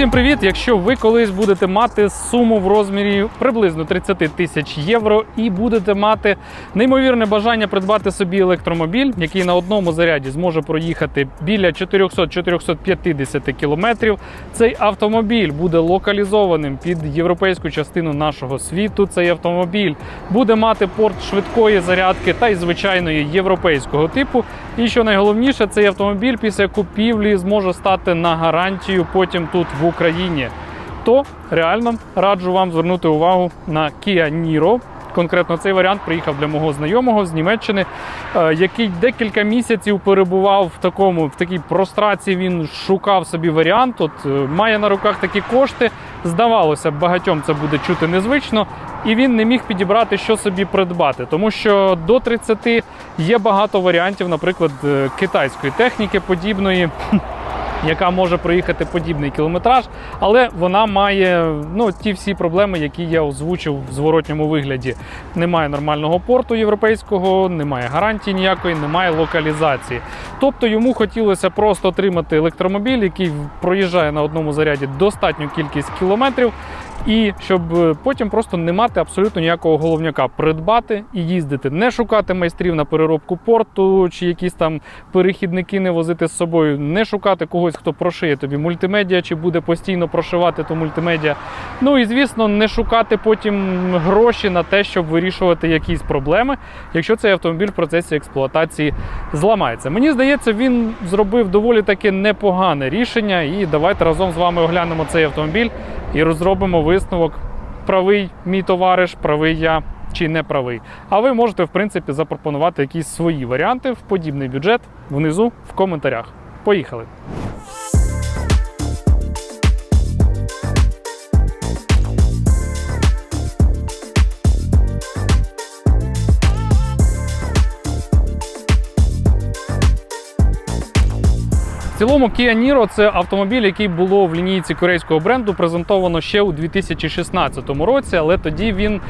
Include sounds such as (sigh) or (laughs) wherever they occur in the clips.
Всім привіт! Якщо ви колись будете мати суму в розмірі приблизно 30 тисяч євро і будете мати неймовірне бажання придбати собі електромобіль, який на одному заряді зможе проїхати біля 400-450 кілометрів, цей автомобіль буде локалізованим під європейську частину нашого світу. Цей автомобіль буде мати порт швидкої зарядки та й звичайної європейського типу. І що найголовніше, цей автомобіль після купівлі зможе стати на гарантію потім тут в Україні. То реально раджу вам звернути увагу на Kia Niro. Конкретно цей варіант приїхав для мого знайомого з Німеччини, е, який декілька місяців перебував в такому в такій прострації. Він шукав собі варіант. От е, має на руках такі кошти. Здавалося, багатьом це буде чути незвично, і він не міг підібрати, що собі придбати, тому що до 30 є багато варіантів, наприклад, е, китайської техніки подібної яка може проїхати подібний кілометраж, але вона має ну, ті всі проблеми, які я озвучив в зворотньому вигляді. Немає нормального порту європейського, немає гарантії ніякої, немає локалізації. Тобто йому хотілося просто отримати електромобіль, який проїжджає на одному заряді достатню кількість кілометрів. І щоб е, потім просто не мати абсолютно ніякого головняка, придбати і їздити, не шукати майстрів на переробку порту чи якісь там перехідники не возити з собою, не шукати когось, хто прошиє тобі мультимедіа, чи буде постійно прошивати ту мультимедіа. Ну і звісно, не шукати потім гроші на те, щоб вирішувати якісь проблеми, якщо цей автомобіль в процесі експлуатації зламається. Мені здається, він зробив доволі таки непогане рішення. І давайте разом з вами оглянемо цей автомобіль і розробимо висновок. Правий мій товариш, правий я чи не правий. А ви можете, в принципі, запропонувати якісь свої варіанти в подібний бюджет внизу в коментарях. Поїхали! Цілому Kia Niro – це автомобіль, який було в лінійці корейського бренду презентовано ще у 2016 році, але тоді він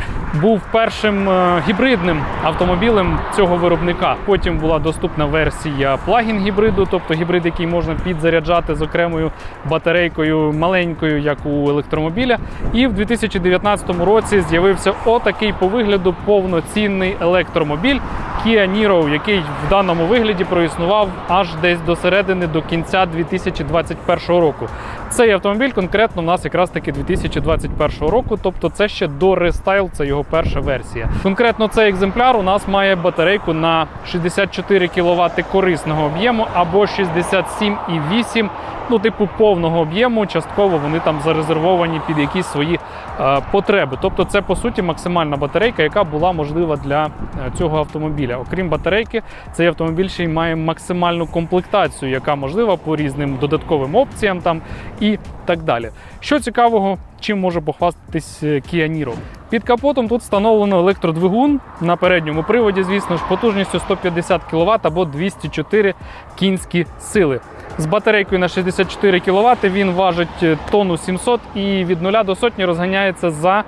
був першим е, гібридним автомобілем цього виробника. Потім була доступна версія плагін гібриду, тобто гібрид, який можна підзаряджати з окремою батарейкою маленькою, як у електромобіля. І в 2019 році з'явився отакий по вигляду повноцінний електромобіль Kia Niro, який в даному вигляді проіснував аж десь до середини до кінця 2021 року. Цей автомобіль конкретно у нас якраз таки 2021 року, тобто це ще до рестайл, це його перша версія. Конкретно цей екземпляр у нас має батарейку на 64 кВт корисного об'єму або 67,8 ну, типу повного об'єму. Частково вони там зарезервовані під якісь свої е, потреби. Тобто, це по суті максимальна батарейка, яка була можлива для е, цього автомобіля. Окрім батарейки, цей автомобіль ще й має максимальну комплектацію, яка можлива по різним додатковим опціям там і так далі. Що цікавого, чим може похвастатись е, Kia Niro? Під капотом тут встановлено електродвигун на передньому приводі, звісно ж, потужністю 150 кВт або 204 кінські сили. З батарейкою на 64 кВт він важить е, тонну 700 і від 0 до сотні розганяється за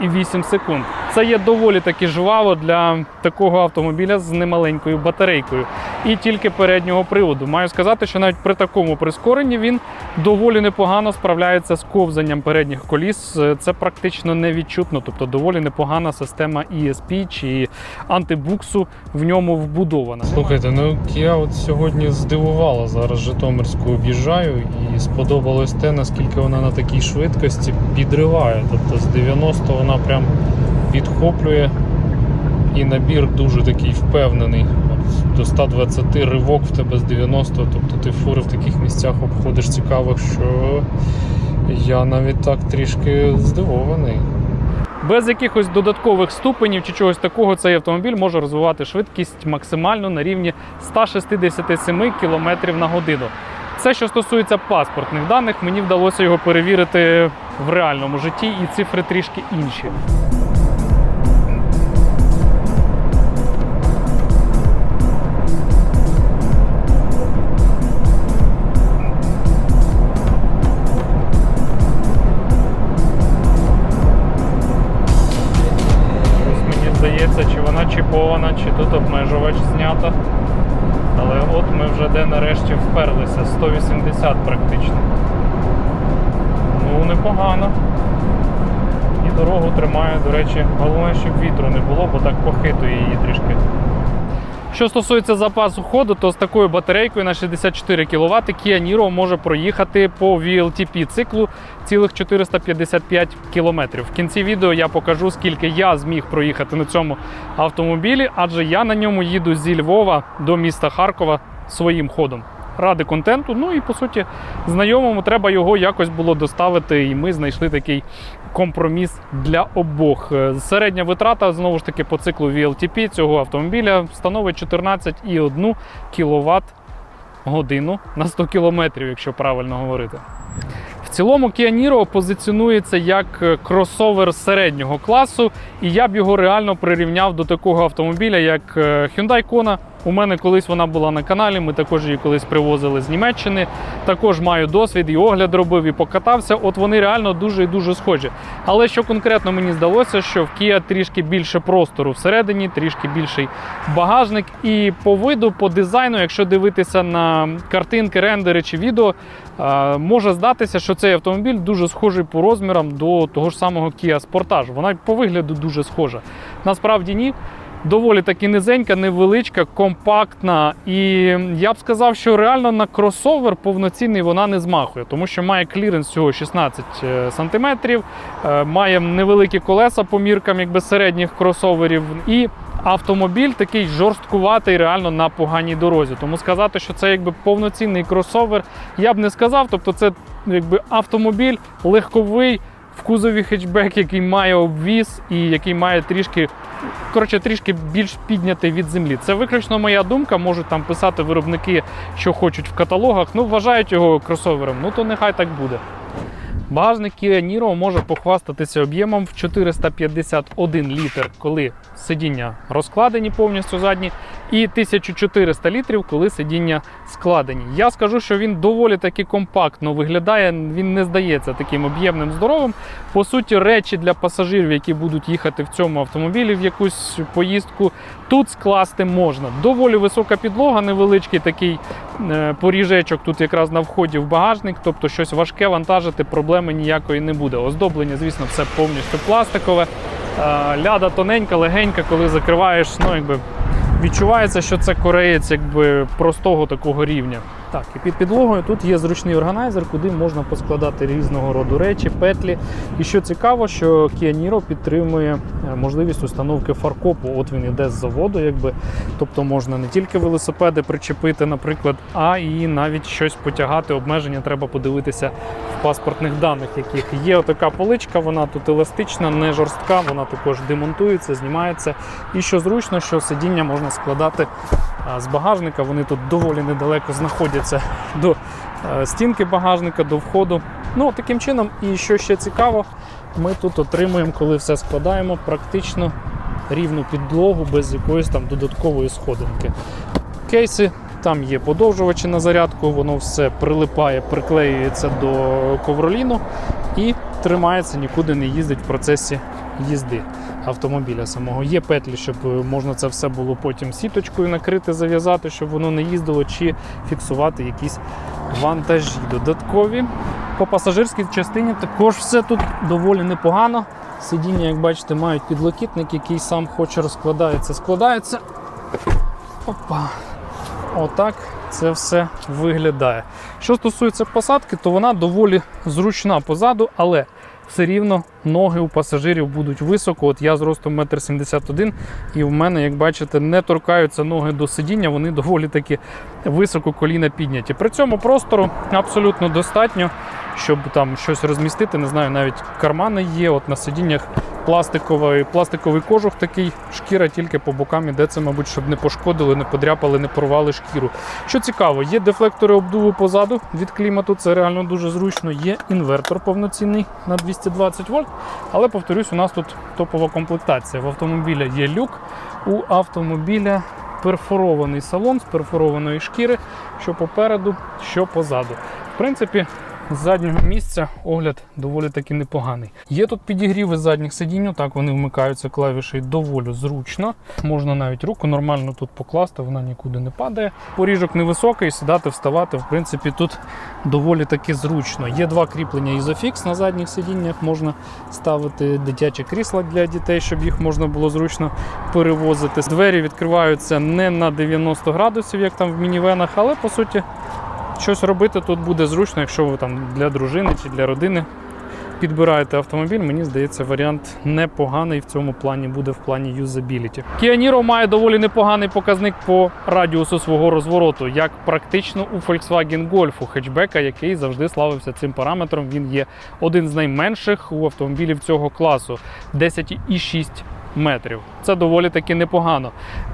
7,8 секунд. Це є доволі таки жваво для такого автомобіля з немаленькою батарейкою і тільки переднього приводу. Маю сказати, що навіть при такому прискоренні він доволі непогано справляється з ковзанням передніх коліс. Це практично невідчутно, тобто доволі непогана система ESP чи антибуксу в ньому вбудована. Слухайте, ну я от сьогодні здивувала зараз Житомирську об'їжджаю і сподобалось те, наскільки вона на такій швидкості підриває. Тобто з 90 вона прям підхоплює і набір дуже такий впевнений. До 120 ривок в тебе з 90, тобто ти фури в таких місцях обходиш цікавих, що я навіть так трішки здивований. Без якихось додаткових ступенів чи чогось такого цей автомобіль може розвивати швидкість максимально на рівні 167 км на годину. Це, що стосується паспортних даних, мені вдалося його перевірити в реальному житті, і цифри трішки інші. Мені здається, чи вона чіпована, чи тут обмежувач знято. Ми вже де нарешті вперлися, 180 практично. Ну, непогано. І дорогу тримає, до речі, головне, щоб вітру не було, бо так похитує її трішки. Що стосується запасу ходу, то з такою батарейкою на 64 кВт Kia Niro може проїхати по VLTP циклу цілих 455 км. В кінці відео я покажу, скільки я зміг проїхати на цьому автомобілі, адже я на ньому їду зі Львова до міста Харкова своїм ходом. Ради контенту, ну і по суті, знайомому треба його якось було доставити, і ми знайшли такий компроміс для обох. Е, Середня витрата знову ж таки по циклу VLTP цього автомобіля становить 14,1 кВт годину на 100 км, якщо правильно говорити. Цілому Kia Niro позиціонується як е, кросовер середнього класу, і я б його реально прирівняв до такого автомобіля, як е, Hyundai Kona. У мене колись вона була на каналі. Ми також її колись привозили з Німеччини. Також маю досвід і огляд робив, і покатався. От вони реально дуже і дуже схожі. Але що конкретно мені здалося, що в Kia трішки більше простору всередині, трішки більший багажник. І по виду, по дизайну, якщо дивитися на картинки, рендери чи відео, може здатися, що цей автомобіль дуже схожий по розмірам до того ж самого Kia Sportage. Вона по вигляду дуже схожа. Насправді ні. Доволі таки низенька, невеличка, компактна. І я б сказав, що реально на кросовер повноцінний вона не змахує, тому що має кліренс всього 16 см, має невеликі колеса по міркам якби середніх кросоверів. І автомобіль такий жорсткуватий реально на поганій дорозі. Тому сказати, що це якби повноцінний кросовер, я б не сказав. Тобто, це якби автомобіль легковий. В кузові хетчбек, який має обвіз і який має трішки коротше, трішки більш піднятий від землі. Це виключно моя думка. Можуть там писати виробники, що хочуть в каталогах. Ну, вважають його кросовером. Ну то нехай так буде. Багажник Kia Niro може похвастатися об'ємом в 451 літр, коли сидіння розкладені повністю задні, і 1400 літрів, коли сидіння складені. Я скажу, що він доволі таки компактно виглядає, він не здається таким об'ємним здоровим. По суті, речі для пасажирів, які будуть їхати в цьому автомобілі в якусь поїздку, тут скласти можна. Доволі висока підлога, невеличкий такий е, поріжечок тут якраз на вході в багажник, тобто щось важке вантажити, проблеми ніякої не буде. Оздоблення, звісно, все повністю пластикове. Е, Ляда тоненька, легенька, коли закриваєш, ну якби відчувається, що це кореєць якби простого такого рівня. Так, і під підлогою тут є зручний органайзер, куди можна поскладати різного роду речі, петлі. І що цікаво, що Kia Niro підтримує е, можливість установки фаркопу. От він іде з заводу, якби. Тобто можна не тільки велосипеди причепити, наприклад, а і навіть щось потягати. Обмеження треба подивитися в паспортних даних, яких є отака поличка, вона тут еластична, не жорстка, вона також демонтується, знімається. І що зручно, що сидіння можна складати з багажника. Вони тут доволі недалеко знаходяться до е, стінки багажника, до входу. Ну, таким чином, і що ще цікаво, ми тут отримуємо, коли все складаємо, практично рівну підлогу без якоїсь там додаткової сходинки. Кейси. Там є подовжувачі на зарядку, воно все прилипає, приклеюється до ковроліну і тримається, нікуди не їздить в процесі їзди автомобіля самого. Є петлі, щоб е, можна це все було потім сіточкою накрити, зав'язати, щоб воно не їздило, чи фіксувати якісь вантажі додаткові. По пасажирській частині також все тут доволі непогано. Сидіння, як бачите, мають підлокітник, який сам хоче розкладається, складається. Опа. Отак це все виглядає. Що стосується посадки, то вона доволі зручна позаду, але все рівно ноги у пасажирів будуть високо. От я з ростом 1,71 м, і в мене, як бачите, не торкаються ноги до сидіння, вони доволі таки високо коліна підняті. При цьому простору абсолютно достатньо, щоб там щось розмістити. Не знаю, навіть кармани є. От на сидіннях пластиковий, пластиковий кожух такий, шкіра тільки по бокам іде це, мабуть, щоб не пошкодили, не подряпали, не порвали шкіру. Що цікаво, є дефлектори обдуву позаду від клімату, це реально дуже зручно. Є інвертор повноцінний на 220 вольт. Але повторюсь, у нас тут топова комплектація. В автомобіля є люк, у автомобіля перфорований салон з перфорованої шкіри, що попереду, що позаду. В принципі, з заднього місця огляд доволі таки непоганий. Є тут підігріви задніх сидінь, так вони вмикаються клавішею доволі зручно. Можна навіть руку нормально тут покласти, вона нікуди не падає. Поріжок невисокий, сідати, вставати, в принципі, тут доволі таки зручно. Є два кріплення Isofix на задніх сидіннях, можна ставити дитяче крісла для дітей, щоб їх можна було зручно перевозити. Двері відкриваються не на 90 градусів, як там в мінівенах, але по суті щось робити тут буде зручно, якщо ви там для дружини чи для родини підбираєте автомобіль. Мені здається, варіант непоганий в цьому плані буде в плані юзабіліті. Kia Niro має доволі непоганий показник по радіусу свого розвороту, як практично у Volkswagen Golf, у хетчбека, який завжди славився цим параметром. Він є один з найменших у автомобілів цього класу 10,6 метрів. Це доволі таки непогано.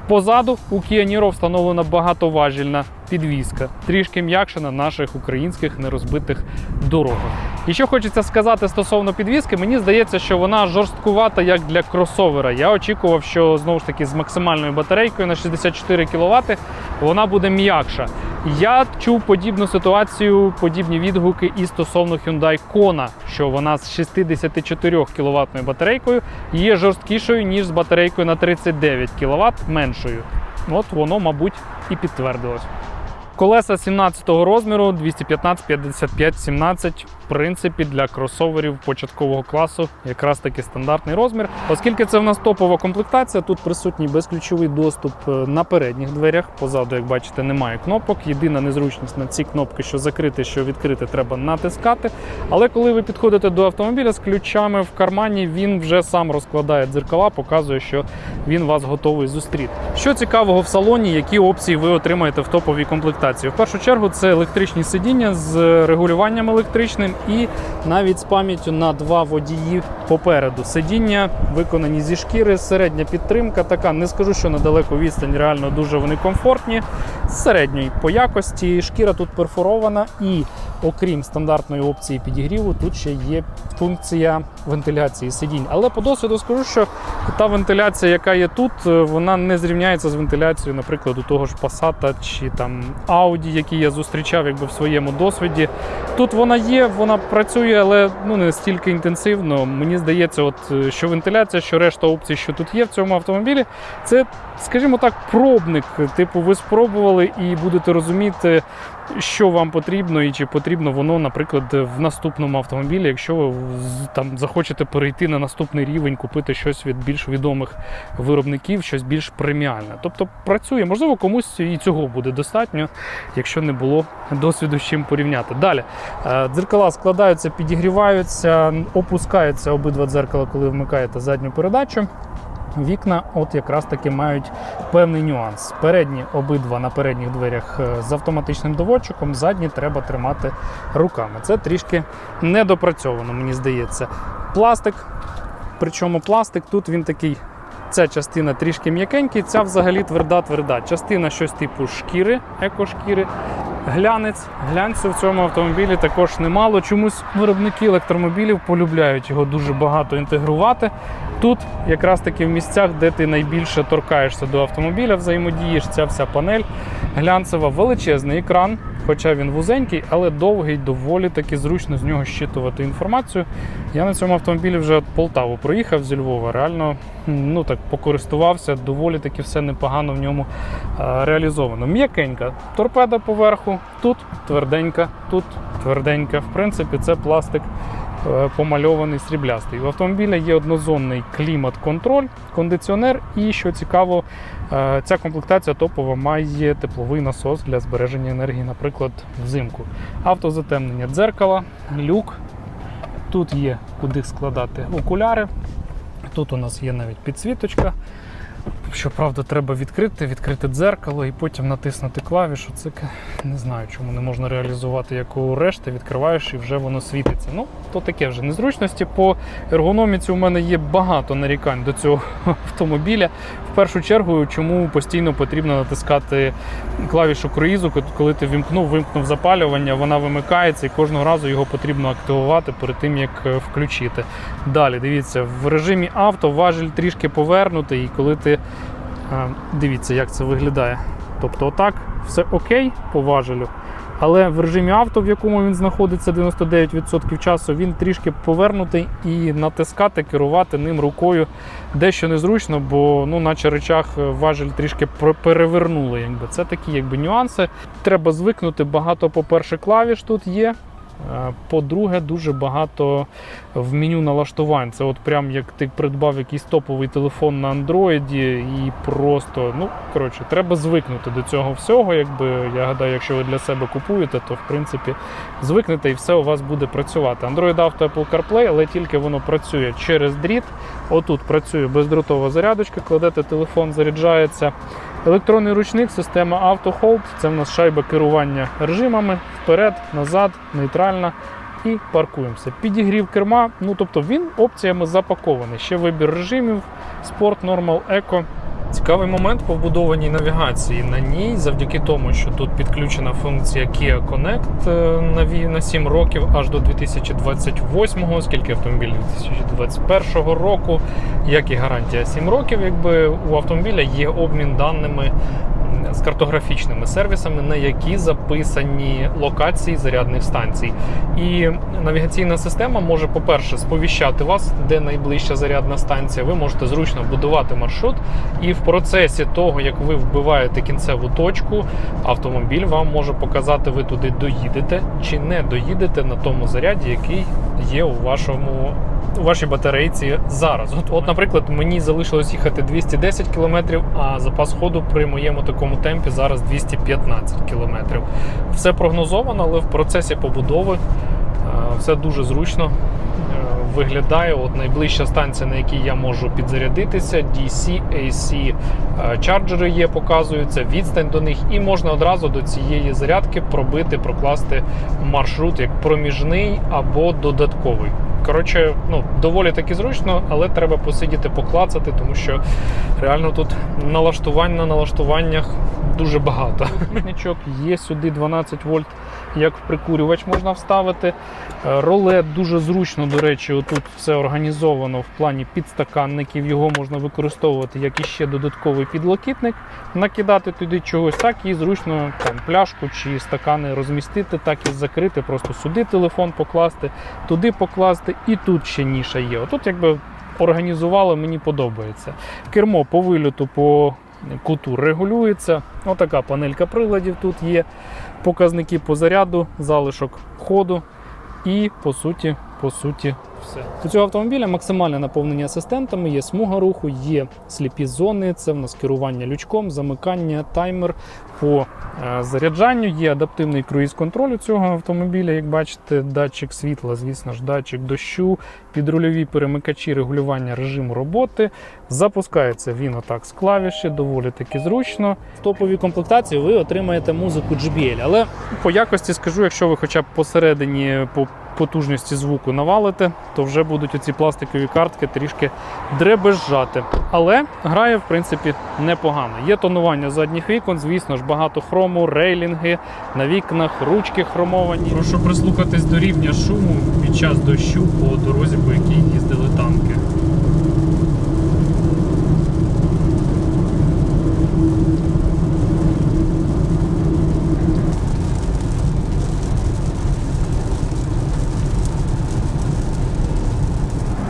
Позаду у Kia Niro встановлена багатоважільна підвізка, трішки м'якша на наших українських нерозбитих дорогах. І що хочеться сказати стосовно підвізки, мені здається, що вона жорсткувата як для кросовера. Я очікував, що знову ж таки з максимальною батарейкою на 64 кВт вона буде м'якша. Я чув подібну ситуацію, подібні відгуки і стосовно Hyundai Kona, що вона з 64 кВт батарейкою є жорсткішою, ніж з батарейкою на 39 кВт меншою. От воно, мабуть, і підтвердилось. Колеса 17-го розміру 215, 55, 17. В принципі, для кросоверів початкового класу якраз таки стандартний розмір. Оскільки це в нас топова комплектація, тут присутній безключовий доступ е, на передніх дверях. Позаду, як бачите, немає кнопок. Єдина незручність на ці кнопки, що закрити, що відкрити, треба натискати. Але коли ви підходите до автомобіля з ключами в кармані, він вже сам розкладає дзеркала, показує, що він вас готовий зустріти. Що цікавого в салоні, які опції ви отримаєте в топовій комплектації? В першу чергу це електричні сидіння з регулюванням електричним і навіть з пам'яттю на два водії попереду. Сидіння виконані зі шкіри, середня підтримка така. Не скажу, що на далеку відстань реально дуже вони комфортні. Середньої по якості шкіра тут перфорована, і окрім стандартної опції підігріву, тут ще є функція вентиляції сидінь. Але по досвіду скажу, що та вентиляція, яка є тут, е, вона не зрівняється з вентиляцією, наприклад, у того ж Passat чи там Audi, які я зустрічав якби в своєму досвіді. Тут вона є, вона працює, але ну не стільки інтенсивно. Мені здається, от е, що вентиляція, що решта опцій, що тут є в цьому автомобілі, це, скажімо так, пробник. Типу, ви спробували і будете розуміти, що вам потрібно, і чи потрібно воно, наприклад, в наступному автомобілі, якщо ви там захочете перейти на наступний рівень, купити щось від більш відомих виробників, щось більш преміальне. Тобто працює, можливо, комусь і цього буде достатньо, якщо не було досвіду з чим порівняти. Далі е, дзеркала складаються, підігріваються, опускаються обидва дзеркала, коли вмикаєте задню передачу. Вікна, от якраз таки мають певний нюанс. Передні обидва на передніх дверях е, з автоматичним доводчиком, задні треба тримати руками. Це трішки недопрацьовано, мені здається. Пластик, причому пластик тут він такий. Ця частина трішки м'якенький, ця взагалі тверда-тверда. Частина щось типу шкіри, екошкіри. Глянець. Глянцю в цьому автомобілі також немало. Чомусь виробники електромобілів полюбляють його дуже багато інтегрувати. Тут, якраз таки в місцях, де ти найбільше торкаєшся до автомобіля, взаємодієш, ця вся панель глянцева, величезний екран, хоча він вузенький, але довгий, доволі таки зручно з нього щитувати інформацію. Я на цьому автомобілі вже Полтаву проїхав зі Львова. Реально ну так покористувався, доволі таки все непогано в ньому е, реалізовано. М'якенька торпеда поверху, тут тверденька, тут тверденька. В принципі, це пластик помальований сріблястий. У автомобіля є однозонний клімат-контроль, кондиціонер, і що цікаво, е, ця комплектація топова має тепловий насос для збереження енергії, наприклад, взимку. Автозатемнення дзеркала, люк. Тут є куди складати окуляри. Тут у нас є навіть підсвіточка. Щоправда, треба відкрити, відкрити дзеркало і потім натиснути клавішу. Це не знаю, чому не можна реалізувати як у решти. Відкриваєш і вже воно світиться. Ну, то таке вже незручності. По ергономіці у мене є багато нарікань до цього (laughs) автомобіля. Першу чергу, чому постійно потрібно натискати клавішу круїзу, коли ти вимкнув, вимкнув запалювання, вона вимикається і кожного разу його потрібно активувати перед тим, як е, включити. Далі, дивіться, в режимі авто важіль трішки повернутий, і коли ти е, дивіться, як це виглядає. Тобто, отак, все окей по важелю. Але в режимі авто, в якому він знаходиться 99% часу, він трішки повернутий і натискати, керувати ним рукою дещо незручно, бо ну, наче речах важель трішки перевернули. Якби. Це такі якби, нюанси. Треба звикнути. Багато, по-перше, клавіш тут є. Е, По-друге, дуже багато в меню налаштувань. Це от прям як ти придбав якийсь топовий телефон на андроїді і просто, ну коротше, треба звикнути до цього всього. Якби я гадаю, якщо ви для себе купуєте, то в принципі звикнете і все у вас буде працювати. Android Auto Apple CarPlay, але тільки воно працює через дріт. Отут працює бездротова зарядочка, кладете телефон, заряджається. Електронний ручник, система Auto Hold. Це в нас шайба керування режимами вперед, назад, нейтральна. І паркуємося. Підігрів керма, ну тобто він опціями запакований. Ще вибір режимів, спорт, нормал, еко. Цікавий момент по вбудованій навігації. На ній, завдяки тому, що тут підключена функція Kia Connect е, на ві- 7 років аж до 2028, оскільки автомобіль 2021 року, як і гарантія 7 років, якби у автомобіля є обмін даними з картографічними сервісами, на які записані локації зарядних станцій. І навігаційна система може, по-перше, сповіщати вас, де найближча зарядна станція. Ви можете зручно будувати маршрут, і в процесі того, як ви вбиваєте кінцеву точку, автомобіль вам може показати, ви туди доїдете чи не доїдете на тому заряді, який є у вашому. У вашій батарейці зараз. От, от, наприклад, мені залишилось їхати 210 км, а запас ходу при моєму такому темпі зараз 215 км. Все прогнозовано, але в процесі побудови е, все дуже зручно е, виглядає. От найближча станція, на якій я можу підзарядитися, DC, AC е, чарджери є, показуються, відстань до них, і можна одразу до цієї зарядки пробити, прокласти маршрут як проміжний або додатковий. Коротше, ну доволі таки зручно, але треба посидіти, поклацати, тому що реально тут налаштувань на налаштуваннях дуже багато. Нічок є сюди 12 вольт, як в прикурювач можна вставити. Е, Ролет дуже зручно, до речі, отут все організовано в плані підстаканників. Його можна використовувати як іще додатковий підлокітник, накидати туди чогось, так і зручно там пляшку чи стакани розмістити, так і закрити, просто сюди телефон покласти, туди покласти, і тут ще ніша є. Отут якби організували, мені подобається. Кермо по вильоту по куту регулюється. Отака панелька приладів тут є. Показники по заряду, залишок ходу і по суті, по суті, все. У цього автомобіля максимальне наповнення асистентами, є смуга руху, є сліпі зони, це в нас керування лючком, замикання, таймер по е, заряджанню, є адаптивний круїз-контроль у цього автомобіля, як бачите, датчик світла, звісно ж, датчик дощу, підрульові перемикачі регулювання режиму роботи. Запускається він отак з клавіші, доволі таки зручно. В топовій комплектації ви отримаєте музику JBL, але по якості скажу, якщо ви хоча б посередині по потужності звуку навалите, то вже будуть оці пластикові картки трішки дребезжати. Але грає, в принципі, непогано. Є тонування задніх вікон, звісно ж, багато хрому, рейлінги на вікнах, ручки хромовані. Прошу прислухатись до рівня шуму під час дощу по дорозі, по якій їздили танки.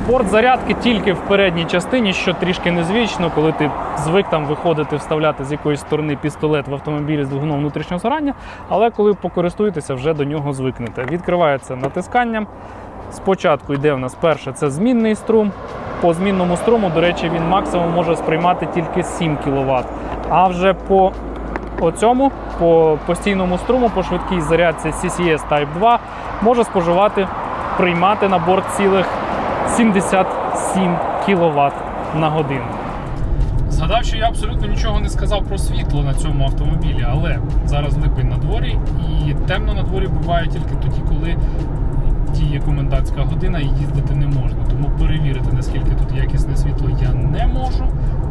Порт зарядки тільки в передній частині, що трішки незвично, коли ти звик там виходити, вставляти з якоїсь сторони пістолет в автомобілі з двигуном внутрішнього згорання, але коли покористуєтеся, вже до нього звикнете. Відкривається натисканням. Спочатку йде у нас перше це змінний струм. По змінному струму, до речі, він максимум може сприймати тільки 7 кВт. А вже по оцьому, по постійному струму, по швидкій зарядці CCS Type 2 може споживати, приймати на борт цілих 77 кВт на годину. Згадав, що я абсолютно нічого не сказав про світло на цьому автомобілі, але зараз липень на дворі і темно на дворі буває тільки тоді, коли діє комендантська година і їздити не можна. Тому перевірити, наскільки тут якісне світло, я не можу.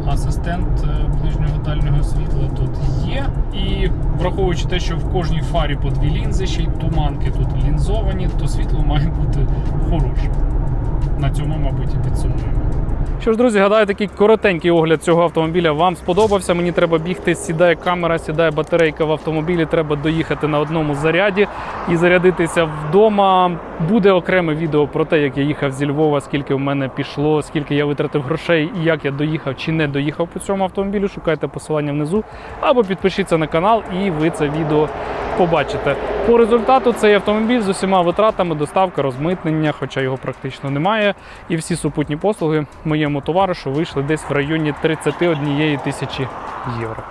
Асистент е, ближнього дальнього світла тут є. І враховуючи те, що в кожній фарі по дві лінзи, ще й туманки тут лінзовані, то світло має бути хороше. На цьому, мабуть, і підсумуємо. Що ж, друзі, гадаю, такий коротенький огляд цього автомобіля вам сподобався. Мені треба бігти, сідає камера, сідає батарейка в автомобілі. Треба доїхати на одному заряді і зарядитися вдома. Буде окреме відео про те, як я їхав зі Львова, скільки в мене пішло, скільки я витратив грошей і як я доїхав чи не доїхав по цьому автомобілю. Шукайте посилання внизу або підпишіться на канал, і ви це відео побачите. По результату цей автомобіль з усіма витратами, доставка, розмитнення, хоча його практично немає. І всі супутні послуги моєму товаришу вийшли десь в районі 31 тисячі євро.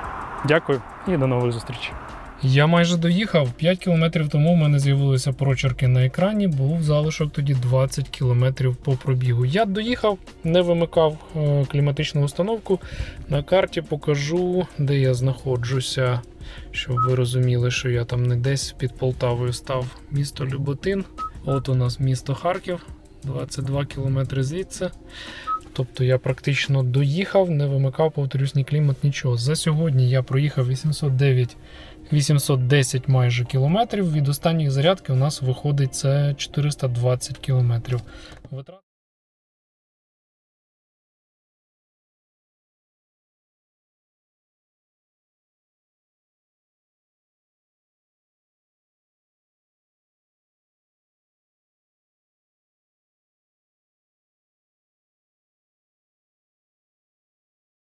Дякую і до нових зустрічей. Я майже доїхав. 5 кілометрів тому в мене з'явилися прочерки на екрані. Був залишок тоді 20 кілометрів по пробігу. Я доїхав, не вимикав е, кліматичну установку. На карті покажу, де я знаходжуся, щоб ви розуміли, що я там не десь під Полтавою став. Місто Люботин. От у нас місто Харків, 22 кілометри звідси. Тобто я практично доїхав, не вимикав, повторюсь, ні клімат, нічого. За сьогодні я проїхав 809 810 майже кілометрів. Від останньої зарядки у нас виходить це 420 кілометрів.